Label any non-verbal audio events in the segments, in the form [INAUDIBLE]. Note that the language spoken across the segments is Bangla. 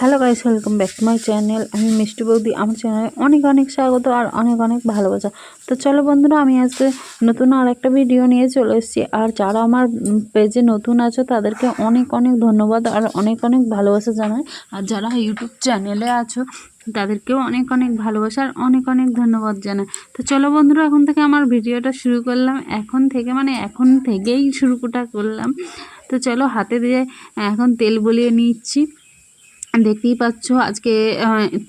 Hello guys welcome back to my channel আমি মিষ্টি বৌদি। আমার চ্যানেলে অনেক অনেক স্বাগত আর অনেক অনেক ভালোবাসা। তো চলো বন্ধুরা, আমি আজকে নতুন আর একটা ভিডিও নিয়ে চলে এসেছি। আর যারা আমার পেজে নতুন আছো, তাদেরকে অনেক অনেক ধন্যবাদ আর অনেক অনেক ভালোবাসা জানাই। আর যারা ইউটিউব চ্যানেলে আছো, তাদেরকেও অনেক অনেক ভালোবাসা আর অনেক অনেক ধন্যবাদ জানাই। তো চলো বন্ধুরা, এখন থেকে আমার ভিডিওটা শুরু করলাম। এখন থেকে মানে এখন থেকেই শুরুটা করলাম। তো চলো হাতে দিয়ে এখন তেল বলিয়ে নিচ্ছি। দেখতেই পাচ্ছ আজকে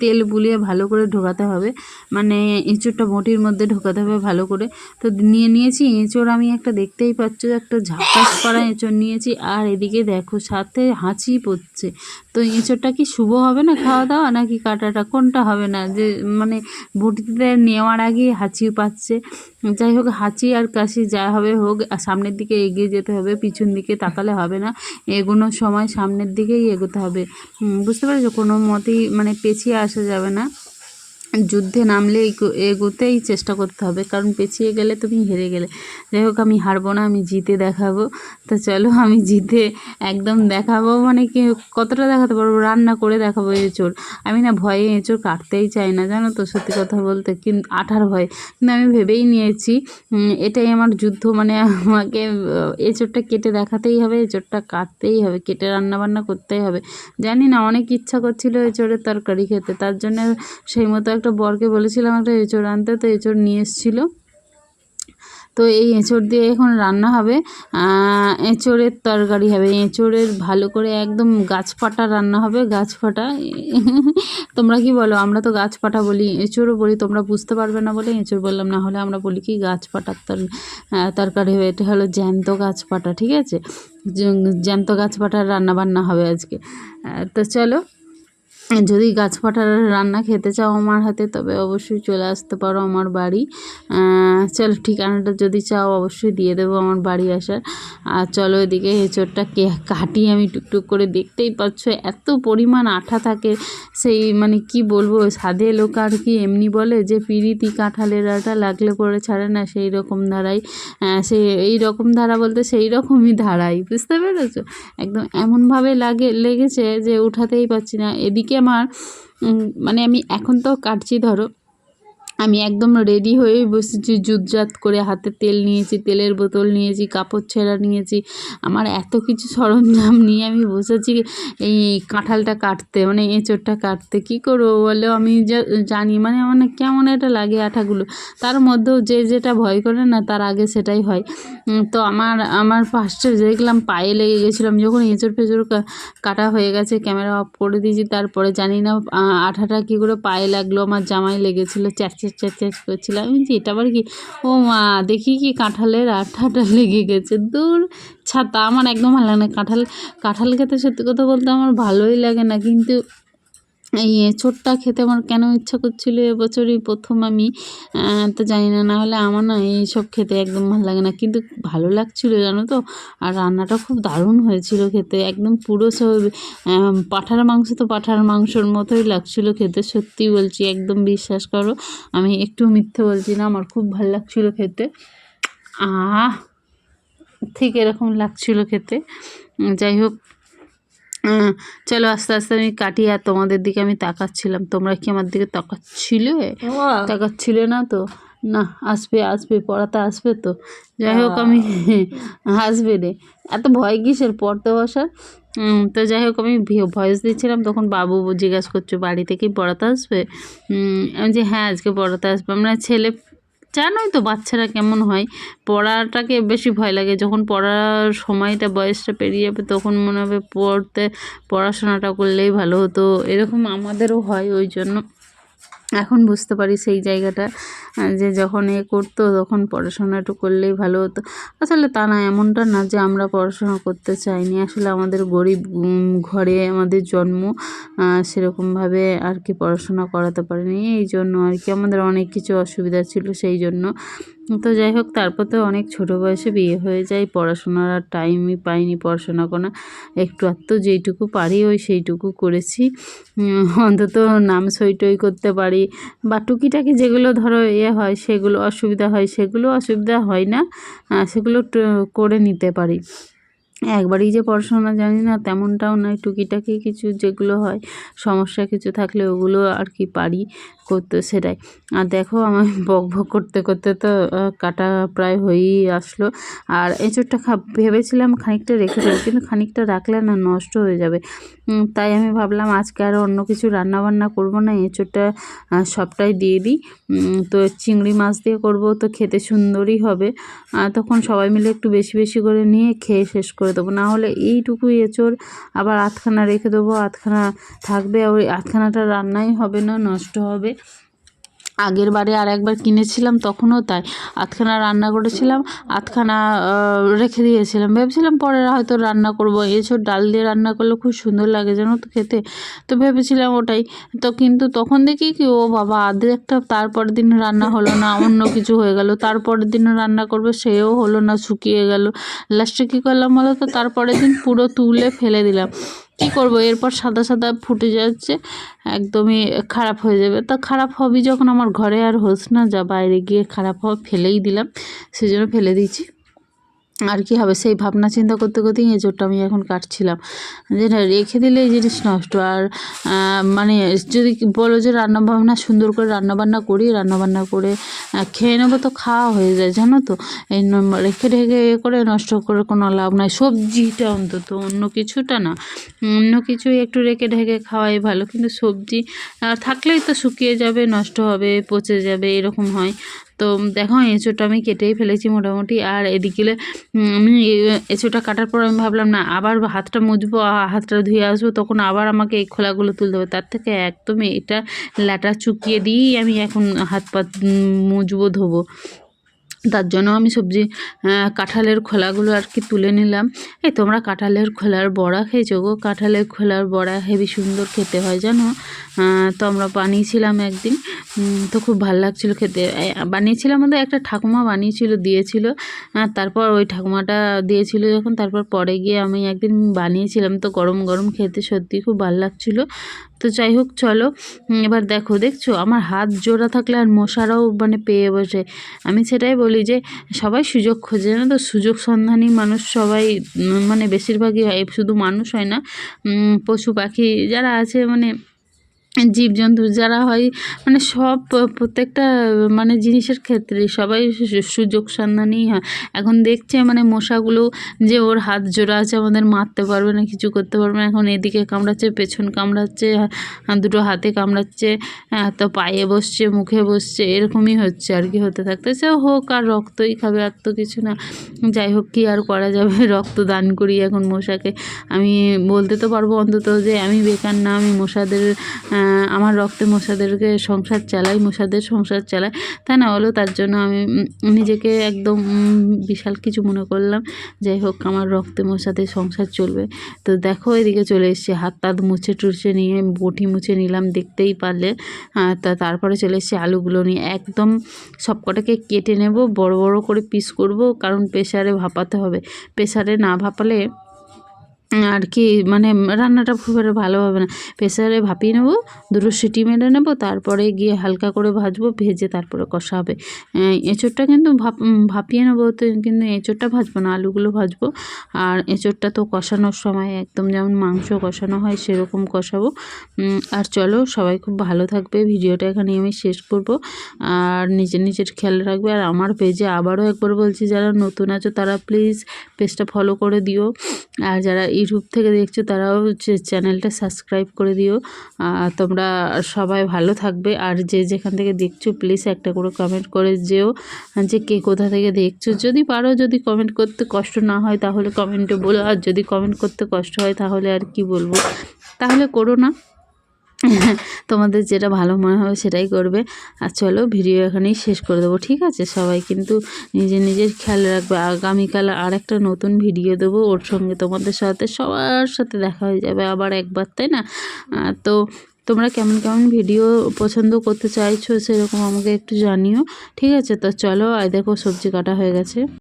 তেল বুলিয়ে ভালো করে ঢোকাতে হবে। মানে এঁচোড়টা বটির মধ্যে ঢোকাতে হবে ভালো করে। তো নিয়ে নিয়েছি এঁচোড়, আমি একটা দেখতেই পাচ্ছ একটা ঝাঁকাস করা এঁচোড় নিয়েছি। আর এদিকে দেখো, সাথে হাঁচি পড়ছে। তো এঁচোড়টা কি শুভ হবে না খাওয়া দাওয়া নাকি কাটাটা কোনটা হবে না? যে মানে বটিতে নেওয়ার আগে হাঁচি পাচ্ছে। যাই হোক, হাঁচি আর কাশি যা হবে হোক সামনের দিকে এগিয়ে যেতে হবে, পিছন দিকে তাকালে হবে না, এগোনোর সময় সামনের দিকেই এগোতে হবে। বুঝতে পেরেছ? কোনো মতেই মানে পেছিয়ে আসা যাবে না। যুদ্ধে নামলে এগোতেই চেষ্টা করতে হবে কারণ পেছিয়ে গেলে তুমি হেরে গেলে। যাই হোক আমি হারবো না আমি জিতে দেখাবো। তো চলো আমি জিতে একদম দেখাবো মানে কি কতটা দেখাতে পারব? রান্না করে দেখাবো এঁচোড়। আমি না ভয়ে এঁচোড় কাটতেই চাই না জানো তো সত্যি কথা বলতে কিন্তু আঠার ভয়। কিন্তু আমি ভেবেই নিয়েছি এটাই আমার যুদ্ধ মানে আমাকে আহ, এঁচোড়টা কেটে দেখাতেই হবে এঁচোড়টা কাটতেই হবে কেটে রান্না বান্না করতেই হবে। জানি না অনেক ইচ্ছা করছিল এঁচোড়ের তরকারি খেতে তার জন্য সেই মতো একটা বরকে বলেছিলাম একটা এঁচোড় আনতে, তো এঁচোড় নিয়ে এসেছিল। তো এই এঁচোড় দিয়ে এখন রান্না হবে। এঁচোড়ের তরকারি হবে। এঁচোড়ের ভালো করে একদম গাছ ফাটা রান্না হবে গাছ ফাটা তোমরা কি বলো? আমরা তো গাছ ফাটা বলি, এঁচোড়ও বলি। তোমরা বুঝতে পারবে না বলে এঁচোড় বললাম। না হলে আমরা বলি কি গাছ ফাটার তর তরকারি হবে। এটা হলো জ্যান্ত গাছ ফাটা ঠিক আছে? জ্যান্ত গাছ ফাটার রান্না বান্না হবে আজকে। তো চলো যদি গাছ রান্না খেতে চাও আমার হাতে, তবে অবশ্যই চলে আসতে পারো আমার বাড়ি। চলো ঠিকানাটা যদি চাও অবশ্যই দিয়ে দেবো আমার বাড়ি আসার। আর চলো এদিকে এঁচোড়টা কে কাটি, আমি টুকটুক করে দেখতেই পাচ্ছ এত পরিমাণ আঠা থাকে। সেই মানে কি বলব সাধে লোক আর কি এমনি বলে যে পিরিতি কাঁঠালের আটা লাগলে পরে ছাড়ে না, সেই রকম ধারাই। সে এই রকম ধারা বলতে সেই রকমই ধারাই, বুঝতে পেরেছ? একদম এমনভাবে লাগে, লেগেছে যে উঠাতেই পারছি না। এদিকে আমার মানে আমি এখন তো কাটছি ধরো। আমি একদম রেডি হয়ে বসেছি জুতজাত করে হাতে তেল নিয়েছি, তেলের বোতল নিয়েছি, কাপড় ছেঁড়া নিয়েছি। আমার এত কিছু সরঞ্জাম নিয়ে আমি বসেছি এই কাঁঠালটা কাটতে মানে এঁচোড়টা কাটতে। কী করব বলে? আমি জানি মানে আমার না কেমন একটা লাগে আঠাগুলো। তার মধ্যেও যে যেটা ভয় করে না, তার আগে সেটাই হয়। তো আমার আমার ফার্স্টে দেখলাম পায়ে লেগে গেছিলাম, যখন এঁচড় ফেঁচড় কাটা হয়ে গেছে ক্যামেরা অফ করে দিয়েছি। তারপরে জানি না আঠাটা কী করে পায়ে লাগল, আমার জামাই লেগেছিলো, চ্যাচ চ্যাচ করছিলাম। আমি যে এটা আবার কি? ও মা, দেখি কি কাঁঠালের আঠাটা লেগে গেছে। দূর, ছাতা, আমার একদম ভালো লাগে না। কাঁঠাল কাঁঠাল খেতে সত্যি কথা বলতে আমার ভালোই লাগে না। কিন্তু এই এঁচোড়টা খেতে আমার কেন ইচ্ছা করছিল এবছরই প্রথম আমি তো জানি না না হলে আমার না এইসব খেতে একদম ভালো লাগে না। কিন্তু ভালো লাগছিল জানো তো? আর রান্নাটা খুব দারুণ হয়েছিল খেতে, একদম পুরো সব পাঁঠার মাংস তো পাঁঠার মাংসর মতোই লাগছিল খেতে, সত্যি বলছি, একদম বিশ্বাস করো, আমি একটু মিথ্যে বলছি না, আমার খুব ভালো লাগছিল খেতে। আহ, ঠিক এরকম লাগছিল খেতে। যাই হোক চলো আস্তে আস্তে আমি কাটি আর তোমাদের দিকে আমি তাকাচ্ছিলাম। তোমরা কি আমার দিকে তাকাচ্ছিলে? তাকাচ্ছিলে না তো? না আসবে আসবে পড়াতে আসবে তো। যাই হোক আমি আসবে রে এত ভয় কিসের পড়তে বসার? তো যাই হোক আমি ভয়েস দিচ্ছিলাম তখন বাবু জিজ্ঞাসা করছ বাড়ি থেকেই পড়াতে আসবে? আমি যে হ্যাঁ আজকে পড়াতে আসবে। আমরা ছেলে জানোই তো বাচ্চারা কেমন হয়। পড়াটাকে বেশি ভয় লাগে। যখন পড়ার সময়টা বয়সটা পেরিয়ে যাবে, তখন মনে হবে পড়তে, পড়াশোনাটা করলেই ভালো হতো। এরকম আমাদেরও হয় ওই জন্য। এখন বুঝতে পারি সেই জায়গাটা যে যখন এ করতো তখন পড়াশোনাটা করলেই ভালো হতো। আসলে তা না, এমনটা না যে আমরা পড়াশোনা করতে চাইনি। আসলে আমাদের গরিব ঘরে আমাদের জন্ম সেরকমভাবে আর কি পড়াশোনা করাতে পারিনি। এই জন্য আর কি আমাদের অনেক কিছু অসুবিধা ছিল সেই জন্য। তো যাই হোক তারপর তো অনেক ছোট বয়সে বিয়ে হয়ে যায়, পড়াশোনার আর টাইমই পাইনি, পড়াশোনা কোনো। একটু আধটু যেইটুকু পারি, ওই সেইটুকু করেছি। অন্তত নাম সইটই করতে পারি বা টুকিটাকি যেগুলো ধরো ইয়ে হয়, সেগুলো অসুবিধা হয়, সেগুলো অসুবিধা হয় না সেগুলো করে নিতে পারি। একবারই যে পড়াশোনা জানি না, তেমনটাও নয়। টুকিটাকি কিছু যেগুলো হয়, সমস্যা কিছু থাকলে ওগুলো আর কি পারি করতে সেটাই। আর দেখো, আমার [LAUGHS] বক ভক করতে করতে তো কাটা প্রায় হয়েই আসলো। আর এঁচোড়টা খা, ভেবেছিলাম খানিকটা রেখে দেবো, কিন্তু খানিকটা রাখলে না নষ্ট হয়ে যাবে। তাই আমি ভাবলাম আজকে আর অন্য কিছু রান্না বান্না করব না, এঁচোড়টা সবটাই দিয়ে দিই। তো চিংড়ি মাছ দিয়ে করব, তো খেতে সুন্দরই হবে। তখন সবাই মিলে একটু বেশি বেশি করে নিয়ে খেয়ে শেষ করে দেবো। না হলে এইটুকু এঁচোড় আবার আধখানা রেখে দেবো, আধখানা থাকবে ওই আধখানাটা রান্নাই হবে না, নষ্ট হবে। আগের বারে আর একবার কিনেছিলাম, তখনও তাই। আধখানা রান্না করেছিলাম, আধখানা রেখে দিয়েছিলাম। ভেবেছিলাম পরে হয়তো রান্না করব। এছাড়া ডাল দিয়ে রান্না করলে খুব সুন্দর লাগে যেন তো খেতে। তো ভেবেছিলাম ওটাই। তো কিন্তু তখন দেখি কি, ও বাবা, আধে একটা তারপরের দিন রান্না হলো না, অন্য কিছু হয়ে গেল। তারপরের দিন রান্না করবে, সেও হলো না, শুকিয়ে গেল। লাস্টে কী করলাম বলো তো, তারপরের দিন পুরো তুলে ফেলে দিলাম। কী করব। এরপর সাদা সাদা ফুটে যাচ্ছে, একদমই খারাপ হয়ে যাবে। তা খারাপ হবে যখন আমার ঘরে আর হোস না, যা বাইরে গিয়ে খারাপ হবে ফেলেই দিলাম সেই জন্য ফেলে দিয়েছি। আর কি হবে? সেই ভাবনা চিন্তা করতে করতেই এঁচোড়টা আমি এখন কাটছিলাম। যে না, রেখে দিলে এই জিনিস নষ্ট। আর মানে যদি বলো যে রান্না বান্না সুন্দর করে রান্না বান্না করি রান্না বান্না করে খেয়ে নেব তো খাওয়া হয়ে যায়, জানো তো? এই রেখে রেখে এ করে নষ্ট করে কোনো লাভ নাই। সবজিটা অন্তত, অন্য কিছুটা না। অন্য কিছু একটু রেখে ঢেকে খাওয়াই ভালো। কিন্তু সবজি থাকলেই তো শুকিয়ে যাবে, নষ্ট হবে, পচে যাবে, এরকম হয়। তো দেখো এঁচোটা আমি কেটেই ফেলেছি মোটামুটি। আর এদিকে আমি এঁচোটা কাটার পর আমি ভাবলাম, না, আবার হাতটা মুজবো হাতটা ধুয়ে আসব। তখন আবার আমাকে এই খোলাগুলো তুলতে হবে। তার থেকে একদমই এটা ল্যাটা চুকিয়ে দিয়েই আমি এখন হাত পা মুজবো ধোবো। তার জন্য আমি সবজি কাঁঠালের খোলাগুলো আর কি তুলে নিলাম। এই তোমরা কাঁঠালের খোলার বড়া খেয়েছো গো? কাঁঠালের খোলার বড়া হেবি সুন্দর খেতে হয় জানো? তো আমরা বানিয়েছিলাম একদিন। তো খুব ভালো লাগছিল খেতে। বানিয়েছিলাম আমাদের একটা ঠাকুমা বানিয়েছিল, দিয়েছিল। তারপর ওই ঠাকুমাটা দিয়েছিল যখন, তারপর পরে গিয়ে আমি একদিন বানিয়েছিলাম। তো গরম গরম খেতে সত্যি খুব ভালো লাগছিল। তো যাই হোক, চলো। এবার দেখো, দেখছ? আমার হাত জোড়া থাকলে আর মশারাও মানে পেয়ে বসে। আমি সেটাই বলি যে, সবাই সুযোগ খোঁজে না তো? সুযোগ সন্ধানী মানুষ সবাই মানে বেশিরভাগই হয়, শুধু মানুষ হয় না। পশু পাখি যারা আছে মানে জীবজন্তু যারা হয় মানে সব প্রত্যেকটা মানে জিনিসের ক্ষেত্রে সবাই সু- সুযোগ সন্ধানই হয়। এখন দেখছে মানে মশাগুলো যে ওর হাত জোড়া আছে, আমাদের মারতে পারবে না, কিছু করতে পারবে না। এখন এদিকে কামড়াচ্ছে, পেছন কামড়াচ্ছে দুটো হাতে কামড়াচ্ছে তো পায়ে বসছে, মুখে বসছে, এরকমই হচ্ছে আর কি, হতে থাকতে। থাকতেছে হোক আর রক্তই খাবে আর তো কিছু না। যাই হোক, কি আর করা যাবে? [LAUGHS] রক্ত দান করি এখন মশাকে। আমি বলতে তো পারব অন্তত যে আমি বেকার না, আমি মশাদের আমার রক্তে মশাদেরকে সংসার চালাই, মশাদের সংসার চালাই। তাই না হলো তার জন্য আমি নিজেকে একদম বিশাল কিছু মনে করলাম। যাই হোক, আমার রক্তে মশাদের সংসার চলবে। তো দেখো, এদিকে চলে এসেছি। হাত টাত মুছে টুছে নিয়ে বটি মুছে নিলাম, দেখতেই পারলে। তা তারপরে চলে এসেছি আলুগুলো নিয়ে। একদম সব কটাকে কেটে নেব, বড় বড় করে পিস করব, কারণ প্রেসারে ভাপাতে হবে। প্রেসারে না ভাপালে আর কি মানে রান্নাটা খুব একটা ভালো হবে না। প্রেসারে ভাপিয়ে নেব, দুটো সিটি মেরে নেব, তারপরে গিয়ে হালকা করে ভাজবো, ভেজে তারপরে কষা হবে। এঁচোড়টা কিন্তু ভাপ ভাপিয়ে নেব তো কিন্তু এঁচোড়টা ভাজবো না, আলুগুলো ভাজবো। আর এঁচোড়টা তো কষানোর সময় একদম যেমন মাংস কষানো হয় সেরকম কষাবো। আর চলো সবাই খুব ভালো থাকবে, ভিডিওটা এখানে আমি শেষ করব। আর নিজের নিজের খেয়াল রাখবে, আর আমার পেজে আবারও একবার বলছি, যারা নতুন আছো তারা প্লিজ পেজটা ফলো করে দিও। আর যারা ইউটিউব থেকে দেখছ তারাও চ্যানেলটা সাবস্ক্রাইব করে দিও। তোমরা সবাই ভালো থাকবে। আর যে যেখান থেকে দেখছ প্লিজ একটা করে কমেন্ট করে যেও যে কে কোথা থেকে দেখছ। যদি পারো, যদি কমেন্ট করতে কষ্ট না হয় তাহলে কমেন্টে বলো। আর যদি কমেন্ট করতে কষ্ট হয় তাহলে আর কি বলব? তাহলে করো না। [LAUGHS] তোমাদের যেটা ভালো মনে হবে সেটাই করবে। আর চলো ভিডিও এখানেই শেষ করে দেবো, ঠিক আছে? সবাই কিন্তু নিজে নিজের খেয়াল রাখবে। আগামীকাল আর একটা নতুন ভিডিও দেবো, ওর সঙ্গে তোমাদের সাথে, সবার সাথে দেখা হয়ে যাবে আবার একবার, তাই না? তো তোমরা কেমন কেমন ভিডিও পছন্দ করতে চাইছো সেরকম আমাকে একটু জানিও, ঠিক আছে? তো চলো আর দেখো, সবজি কাটা হয়ে গেছে।